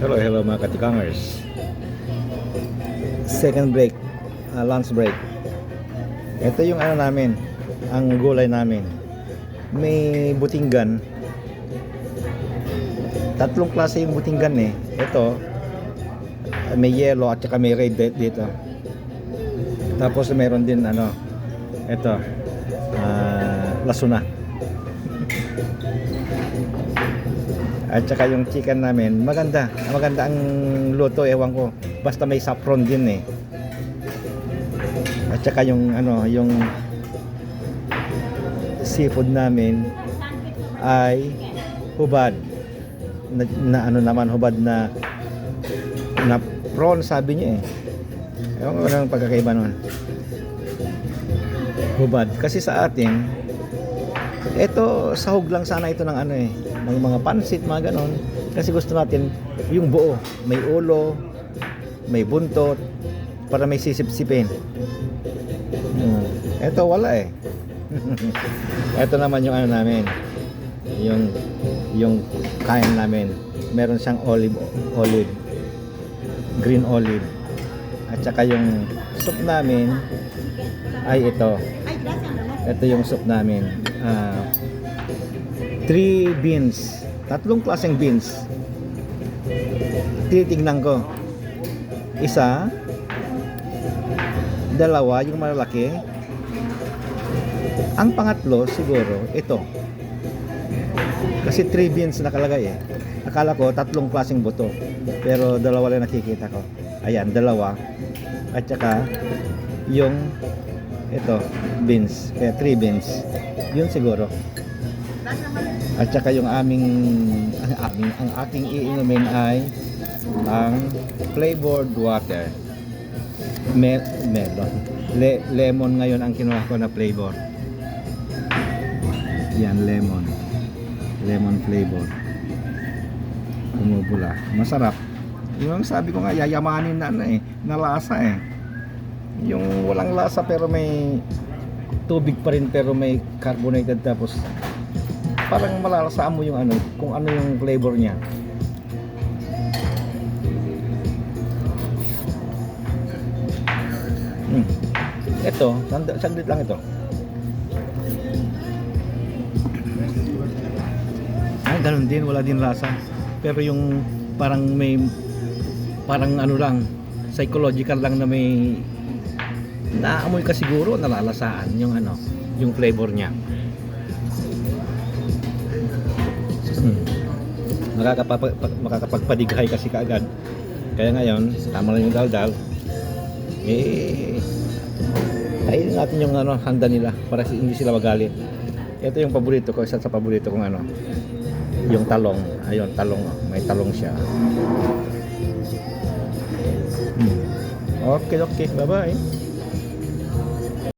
Hello, hello mga katikangers. Second break, uh, lunch break. Ito yung ano namin, ang gulay namin. May butinggan. Tatlong klase yung butinggan eh. Ito, may yellow at saka may red di- dito. Tapos meron din ano, ito, ah, lasuna. At saka yung chicken namin, maganda. Maganda ang luto, ewan ko. Basta may saffron din eh. At saka yung ano, yung seafood namin ay hubad. Na, na ano naman hubad na na prawn sabi niya eh. Ewan ko lang pagkakaiba nun. Hubad. Kasi sa atin, ito, sahog lang sana ito ng ano eh, ng mga pansit, mga ganon. Kasi gusto natin yung buo, may ulo, may buntot, para may sisip-sipin. Hmm. Ito wala eh. ito naman yung ano namin, yung yung kain namin. Meron siyang olive olive, green olive. At saka yung soup namin ay ito. Ito yung soup namin. Ah, three beans. Tatlong klaseng beans. Titignan ko. Isa, dalawa, yung malalaki. Ang pangatlo, siguro, ito. Kasi three beans nakalagay eh. Akala ko tatlong klaseng buto. Pero dalawa lang nakikita ko. Ayan, dalawa. At saka, yung ito, beans. Kaya three beans. Yun siguro. At saka yung aming ang aming ang ating iinumin ay ang flavored water. Me melon. Le lemon ngayon ang kinuha ko na flavor. Yan lemon. Lemon flavor. Kumubula. Masarap. Yung sabi ko nga yayamanin na ano eh, na lasa eh. Yung walang lasa pero may tubig pa rin pero may carbonated tapos parang malalasaan mo yung ano, kung ano yung flavor niya. Hmm. Ito, saglit lang ito. Ay, ganun din, wala din lasa. Pero yung parang may parang ano lang, psychological lang na may naamoy ka siguro, nalalasaan yung ano, yung flavor niya. Hmm. Makakapag, makakapagpadighay kasi kaagad. Kaya ngayon, tama lang yung daldal. Eh, kainin natin yung ano, handa nila para hindi sila magalit. Ito yung paborito ko, isa sa paborito kong ano, yung talong. Ayun, talong. May talong siya. Hmm. Okay, okay. Bye-bye.